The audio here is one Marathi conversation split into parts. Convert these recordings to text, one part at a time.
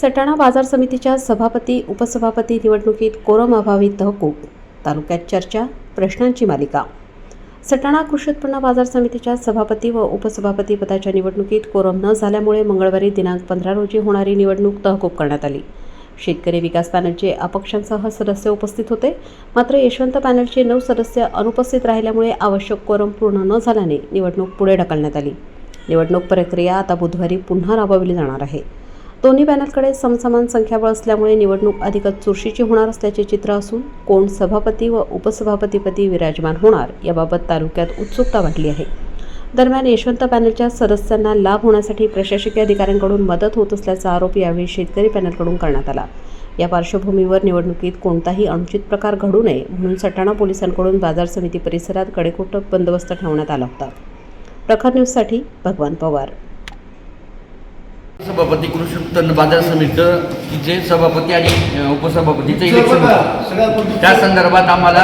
सटाणा बाजार समितीच्या सभापती उपसभापती निवडणुकीत कोरम अभावी तहकूब तालुक्यात चर्चा प्रश्नांची मालिका. सटाणा कृषी उत्पन्न बाजार समितीच्या सभापती व उपसभापती पदाच्या निवडणुकीत कोरम न झाल्यामुळे मंगळवारी दिनांक पंधरा रोजी होणारी निवडणूक तहकूब करण्यात आली. शेतकरी विकास पॅनलचे अपक्षांसह सदस्य उपस्थित होते. मात्र यशवंत पॅनलचे नऊ सदस्य अनुपस्थित राहिल्यामुळे आवश्यक कोरम पूर्ण न झाल्याने निवडणूक पुढे ढकलण्यात आली. निवडणूक प्रक्रिया आता बुधवारी पुन्हा राबवली जाणार आहे. दोन्ही पॅनलकडे समसमान संख्याबळ असल्यामुळे निवडणूक अधिकच चुरशीची होणार असल्याचे चित्र असून कोण सभापती व उपसभापतीपदी विराजमान होणार याबाबत तालुक्यात उत्सुकता वाढली आहे. दरम्यान यशवंत पॅनलच्या सदस्यांना लाभ होण्यासाठी प्रशासकीय अधिकाऱ्यांकडून मदत होत असल्याचा आरोप यावेळी शेतकरी पॅनलकडून करण्यात आला. या पार्श्वभूमीवर निवडणुकीत कोणताही अनुचित प्रकार घडू नये म्हणून सटाणा पोलिसांकडून बाजार समिती परिसरात कडेकोट बंदोबस्त ठेवण्यात आला होता. प्रखर न्यूजसाठी भगवान पवार. सभापती कृषी उत्पन्न बाजार समितीचं की जे सभापती आणि उपसभापतीचं इलेक्शन होतं. त्या संदर्भात आम्हाला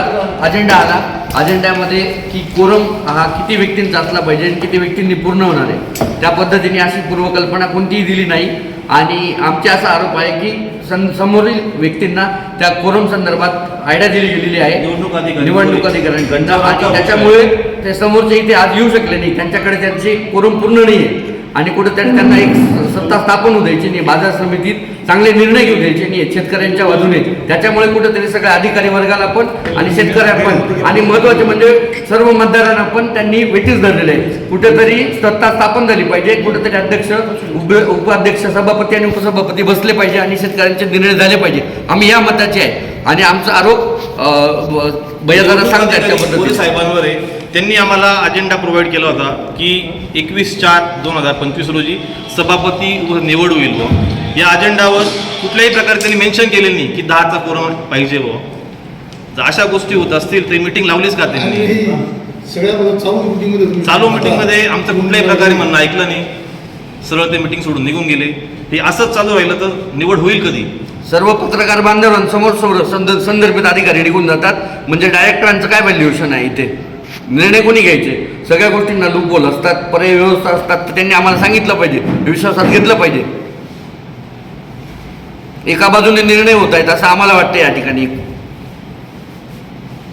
अजेंडा आला. अजेंड्यामध्ये की कोरम हा किती व्यक्तींचा असला पाहिजे आणि किती व्यक्तींनी पूर्ण होणार आहे. त्या पद्धतीने अशी पूर्वकल्पना कोणतीही दिली नाही. आणि आमचे असा आरोप आहे की सं समोरील व्यक्तींना त्या कोरम संदर्भात आयडिया दिली गेलेली आहे. निवडणूक अधिकारी निवडणूक अधिकाऱ्यांकडनं आणि त्याच्यामुळे ते समोरचे इथे आज येऊ शकले नाही. त्यांच्याकडे त्यांची कोरम पूर्ण नाही आहे आणि कुठेतरी त्यांना एक सत्ता स्थापन होऊ द्यायची नाही बाजार समितीत चांगले निर्णय घेऊ द्यायचे नाही शेतकऱ्यांच्या बाजूने त्याच्यामुळे कुठेतरी सगळ्या अधिकारी वर्गाला पण आणि शेतकऱ्या पण आणि महत्त्वाचे म्हणजे सर्व मतदारांना पण त्यांनी वेटीस धरलेले आहे. कुठेतरी सत्ता स्थापन झाली पाहिजे कुठेतरी अध्यक्ष उप- उपाध्यक्ष सभापती आणि उपसभापती बसले पाहिजे आणि शेतकऱ्यांचे निर्णय झाले पाहिजे. आम्ही या मताचे आहे. आणि आमचा आरोप भैयादादा सांगतात त्या साहेबांवर आहे. त्यांनी आम्हाला अजेंडा प्रोव्हाइड केला होता की एकवीस चार दोन हजार पंचवीस रोजी सभापती व निवड होईल बुवा. या अजेंडावर कुठल्याही प्रकारे त्यांनी मेन्शन केलेलं नाही की दहाचा कोरम पाहिजे बुवा. जर अशा गोष्टी होत असतील तर मीटिंग लावलीच का त्यांनी? चालू मीटिंगमध्ये आमचं कुठल्याही प्रकारे म्हणणं ऐकलं नाही. सरळ ते मीटिंग सोडून निघून गेले. हे असंच चालू राहिलं तर निवड होईल कधी? सर्व पत्रकार बांधवांसमोर समोर संद संदर्भित अधिकारी निघून जातात. म्हणजे डायरेक्टरांचं काय व्हॅल्युएशन आहे इथे? निर्णय कोणी घ्यायचे? सगळ्या गोष्टींना लूपहोल असतात पर्याय व्यवस्था असतात तर त्यांनी आम्हाला सांगितलं पाहिजे विश्वासात घेतलं पाहिजे. एका बाजूने निर्णय होत आहेत असं आम्हाला वाटतं या ठिकाणी.